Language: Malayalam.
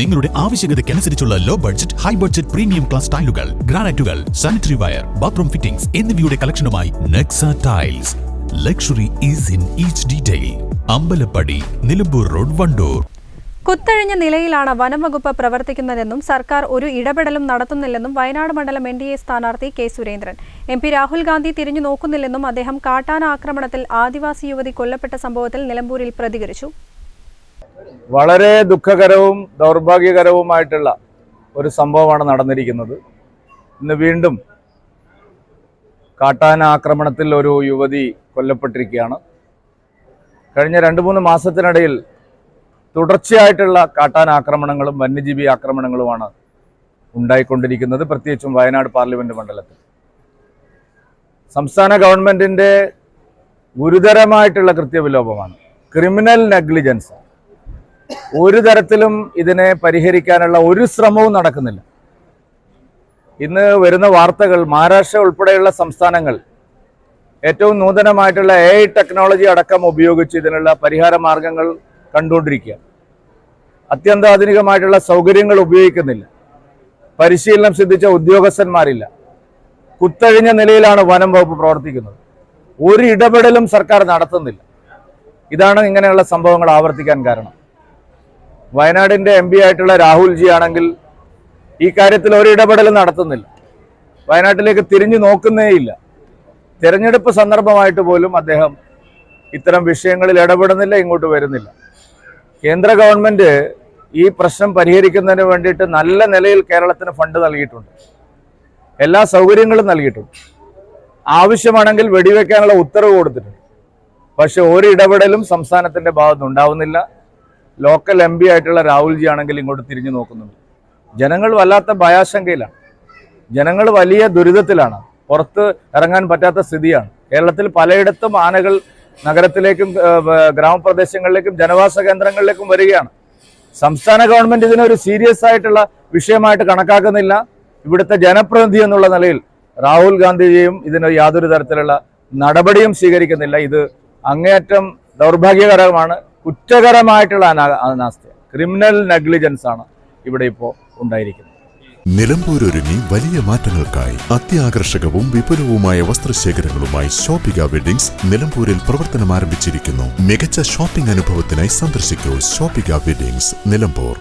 നിങ്ങളുടെ ആവശ്യകതയ്ക്കനുസരിച്ചുള്ള low budget high budget premium class ടൈലുകൾ ഗ്രാനൈറ്റുകൾ സാനിറ്ററി വയർ ബാത്റൂം ഫിറ്റിംഗ്സ് എന്നിവയുടെ കളക്ഷനുമായി Nexa tiles luxury is in each detail Ambalappadi Nilambur road Wandoor. കുത്തഴിഞ്ഞ നിലയിലാണ് വനംവകുപ്പ് പ്രവർത്തിക്കുന്നതെന്നും സർക്കാർ ഒരു ഇടപെടലും നടത്തുന്നില്ലെന്നും വയനാട് മണ്ഡലം എൻ ഡി എ സ്ഥാനാർത്ഥി K Surendran. M P Rahul Gandhi തിരിഞ്ഞു നോക്കുന്നില്ലെന്നും അദ്ദേഹം കാട്ടാന ആക്രമണത്തിൽ ആദിവാസി യുവതി കൊല്ലപ്പെട്ട സംഭവത്തിൽ നിലമ്പൂരിൽ പ്രതികരിച്ചു. വളരെ ദുഃഖകരവും ദൗർഭാഗ്യകരവുമായിട്ടുള്ള ഒരു സംഭവമാണ് നടന്നിരിക്കുന്നത്. ഇന്ന് വീണ്ടും കാട്ടാന ആക്രമണത്തിൽ ഒരു യുവതി കൊല്ലപ്പെട്ടിരിക്കുകയാണ്. കഴിഞ്ഞ രണ്ട് മൂന്ന് മാസത്തിനിടയിൽ തുടർച്ചയായിട്ടുള്ള കാട്ടാന ആക്രമണങ്ങളും വന്യജീവി ആക്രമണങ്ങളുമാണ് ഉണ്ടായിക്കൊണ്ടിരിക്കുന്നത്. പ്രത്യേകിച്ചും വയനാട് പാർലമെന്റ് മണ്ഡലത്തിൽ. സംസ്ഥാന ഗവൺമെന്റിന്റെ ഗുരുതരമായിട്ടുള്ള കൃത്യവിലോപമാണ്. Criminal negligence. ഒരു തരത്തിലും ഇതിനെ പരിഹരിക്കാനുള്ള ഒരു ശ്രമവും നടക്കുന്നില്ല. ഇന്ന് വരുന്ന വാർത്തകൾ മഹാരാഷ്ട്ര ഉൾപ്പെടെയുള്ള സംസ്ഥാനങ്ങൾ ഏറ്റവും നൂതനമായിട്ടുള്ള എ ടെക്നോളജി അടക്കം ഉപയോഗിച്ച് ഇതിനുള്ള പരിഹാര മാർഗങ്ങൾ കണ്ടുകൊണ്ടിരിക്കുക. അത്യന്താധുനികമായിട്ടുള്ള സൗകര്യങ്ങൾ ഉപയോഗിക്കുന്നില്ല. പരിശീലനം സിദ്ധിച്ച ഉദ്യോഗസ്ഥന്മാരില്ല. കുത്തഴിഞ്ഞ നിലയിലാണ് വനം വകുപ്പ് പ്രവർത്തിക്കുന്നത്. ഒരു ഇടപെടലും സർക്കാർ നടത്തുന്നില്ല. ഇതാണ് ഇങ്ങനെയുള്ള സംഭവങ്ങൾ ആവർത്തിക്കാൻ കാരണം. വയനാടിന്റെ എം പി ആയിട്ടുള്ള രാഹുൽജി ആണെങ്കിൽ ഈ കാര്യത്തിൽ ഒരു ഇടപെടലും നടത്തുന്നില്ല. വയനാട്ടിലേക്ക് തിരിഞ്ഞു നോക്കുന്നേയില്ല. തിരഞ്ഞെടുപ്പ് സന്ദർഭമായിട്ട് പോലും അദ്ദേഹം ഇത്തരം വിഷയങ്ങളിൽ ഇടപെടുന്നില്ല ഇങ്ങോട്ട് വരുന്നില്ല. കേന്ദ്ര ഗവൺമെന്റ് ഈ പ്രശ്നം പരിഹരിക്കുന്നതിന് വേണ്ടിയിട്ട് നല്ല നിലയിൽ കേരളത്തിന് ഫണ്ട് നൽകിയിട്ടുണ്ട്. എല്ലാ സൗകര്യങ്ങളും നൽകിയിട്ടുണ്ട്. ആവശ്യമാണെങ്കിൽ വെടിവെക്കാനുള്ള ഉത്തരവ് കൊടുത്തിട്ടുണ്ട്. പക്ഷെ ഒരു ഇടപെടലും സംസ്ഥാനത്തിന്റെ ഭാഗത്ത് ഉണ്ടാവുന്നില്ല ലോക്കൽ എം പി ആയിട്ടുള്ള രാഹുൽജി ആണെങ്കിൽ ഇങ്ങോട്ട് തിരിഞ്ഞു നോക്കുന്നുണ്ട്. ജനങ്ങൾ വല്ലാത്ത ഭയാശങ്കയിലാണ്. ജനങ്ങൾ വലിയ ദുരിതത്തിലാണ്. പുറത്ത് ഇറങ്ങാൻ പറ്റാത്ത സ്ഥിതിയാണ്. കേരളത്തിൽ പലയിടത്തും ആനകൾ നഗരത്തിലേക്കും ഗ്രാമപ്രദേശങ്ങളിലേക്കും ജനവാസ കേന്ദ്രങ്ങളിലേക്കും വരികയാണ്. സംസ്ഥാന ഗവൺമെന്റ് ഇതിനൊരു സീരിയസ് ആയിട്ടുള്ള വിഷയമായിട്ട് കണക്കാക്കുന്നില്ല. ഇവിടുത്തെ ജനപ്രതിനിധി എന്നുള്ള നിലയിൽ രാഹുൽ ഗാന്ധിജിയും ഇതിന് യാതൊരു തരത്തിലുള്ള നടപടിയും സ്വീകരിക്കുന്നില്ല. ഇത് അങ്ങേയറ്റം ദൗർഭാഗ്യകരമാണ്. കുറ്റകരമായിട്ടുള്ള അനാസ്ഥയാണ്. അനാസ്ഥ ക്രിമിനൽ നെഗ്ലിജൻസ് ആണ് ഇവിടെ ഇപ്പോൾ ഉണ്ടായിരിക്കുന്നത്. നിലമ്പൂർ നിലമ്പൂരൊരുങ്ങി വലിയ മാറ്റങ്ങൾക്കായി അത്യാകർഷകവും വിപുലവുമായ വസ്ത്രശേഖരങ്ങളുമായി ഷോപ്പിക വെഡിങ്സ് നിലമ്പൂരിൽ പ്രവർത്തനം ആരംഭിച്ചിരിക്കുന്നു മികച്ച ഷോപ്പിംഗ് അനുഭവത്തിനായി സന്ദർശിക്കൂ ഷോപ്പിക വെഡിങ്സ് നിലമ്പൂർ.